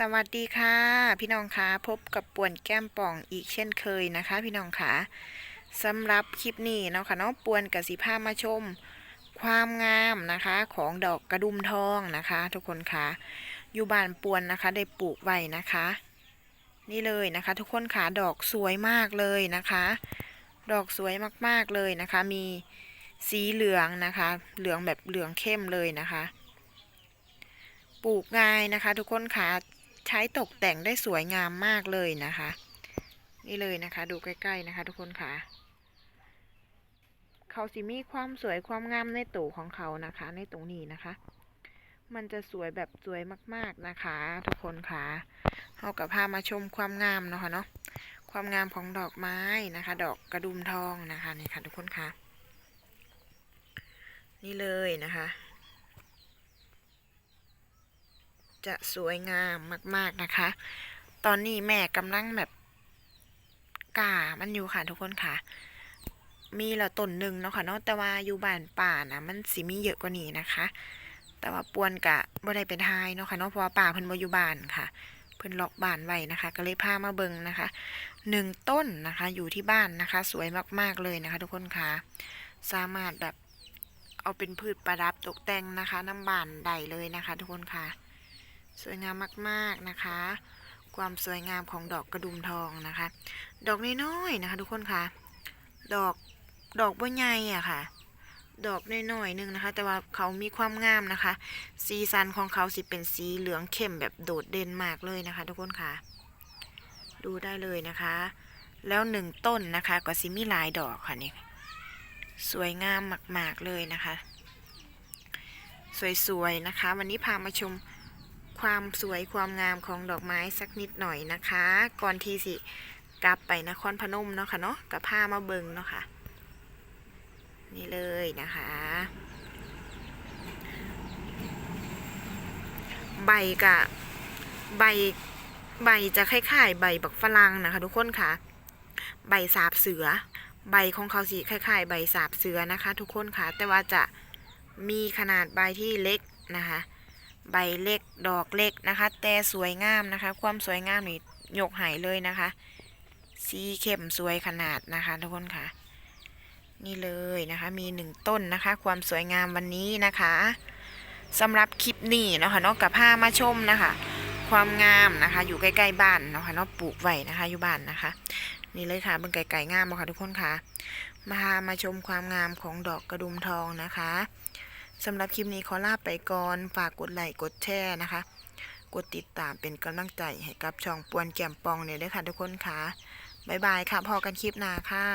สวัสดีค่ะ พี่น้องคะพบกับป่วนแก้มป่องอีกเช่นเคยนะคะ พี่น้องคะสำหรับคลิปนี้เนาะค่ะเนาะป่วนกับสีผ้ามาชม ความงามนะคะของดอกกระดุมทองนะคะ ทุกคนคะอยู่บ้านป่วนนะคะ ได้ปลูกไว้นะคะ นี่เลยนะคะ ทุกคนคะดอกสวยมากเลยนะคะ ดอกสวยมากๆเลยนะคะ มีสีเหลืองนะคะ เหลืองแบบเหลืองเข้มเลยนะคะปลูกง่ายนะคะทุกคนค่ะ ใช้ตกแต่งได้สวยงามมากเลยนะคะ นี่เลยนะคะ ดูใกล้ ๆนะคะ ทุกคนคะเขาสิมีความสวยความงามในตูของเขานะคะ ในตรงนี้นะคะ มันจะสวยแบบสวยมากๆนะคะ ทุกคนคะเอากับพามาชมความงามเนาะค่ะเนาะความงามของดอกไม้นะคะ ดอกกระดุมทองนะคะนี่ค่ะ ทุกคนค่ะ นี่เลยนะคะ จะสวยงามมาก ๆนะคะ ตอนนี้แม่กำลังแบบกามันอยู่ค่ะทุกคนค่ะ มีละต้นหนึ่งเนาะค่ะเนาะแต่ว่าอยู่บ้านป่านะมันสิมีเยอะกว่านี้นะคะ แต่ว่าปวนกะบ่ได้เป็นทายเนาะค่ะเนาะเพราะว่าป่าเพิ่นบ่อยู่บ้านค่ะ เพิ่นล็อกบ้านไว้นะคะ ก็เลยพามาเบิ่งนะคะหนึ่งต้นนะคะอยู่ที่บ้านนะคะ สวยมากๆเลยนะคะ ทุกคนค่ะ สามารถแบบเอาเป็นพืชประดับตกแต่งนะคะน้ำบานใดเลยนะคะ ทุกคนค่ะ สวยงามมากๆนะคะ ความสวยงามของดอกกระดุมทองนะคะ ดอกน้อยๆนะคะ ทุกคนค่ะ ดอกดอกบัวใหญ่อะค่ะ ดอกน้อยๆหนึงนะคะ แต่ว่าเขามีความงามนะคะ สีสันของเขาสิเป็นสีเหลืองเข้มแบบโดดเด่นมากเลยนะคะ ทุกคนค่ะ ดูได้เลยนะคะ แล้วหนึ่งต้นนะคะก็สิมีหลายดอกค่ะนี่สวยงามมาก ๆ เลยนะคะ สวย ๆ นะคะ วันนี้พามาชม ความสวยความงามของดอกไม้สักนิดหน่อยนะคะ ก่อนที่สิกลับไปนครพนมเนาะค่ะเนาะกับผ้ามาเบิงเนาะค่ะ นี่เลยนะคะ ใบกะใบใบจะคล้ายๆ ใบบักฝรั่งนะคะทุกคนค่ะ ใบสาบเสือ ใบของเขาสีคล้ายๆ ใบสาบเสือนะคะ ทุกคนค่ะ แต่ว่าจะมีขนาดใบที่เล็กนะคะ ใบเล็กดอกเล็กนะคะ แต่สวยงามนะคะ ความสวยงามนี่ยกหายเลยนะคะ สีเข้มสวยขนาดนะคะทุกคนค่ะ นี่เลยนะคะมีหนึ่งต้นนะคะ ความสวยงามวันนี้นะคะสำหรับคลิปนี้เนาะค่ะนาะกับผ้ามาชมนะคะ ความงามนะคะ อยู่ใกล้ๆบ้านเนาะค่ะนาะปลูกไว้นะคะอยู่บ้านนะคะ นี่เลยค่ะเบิ่งไก่ๆงามบ่ค่ะทุกคนค่ะ มามาชมความงามของดอกกระดุมทองนะคะ สำหรับคลิปนี้ขอลาไปก่อน ฝากกดไลค์กดแชร์นะคะ กดติดตามเป็นกำลังใจให้กับช่องปวนแกมปองเนี่ยด้วยค่ะทุกคนค่ะ บ๊ายบายค่ะ พอกันคลิปหน้าค่ะ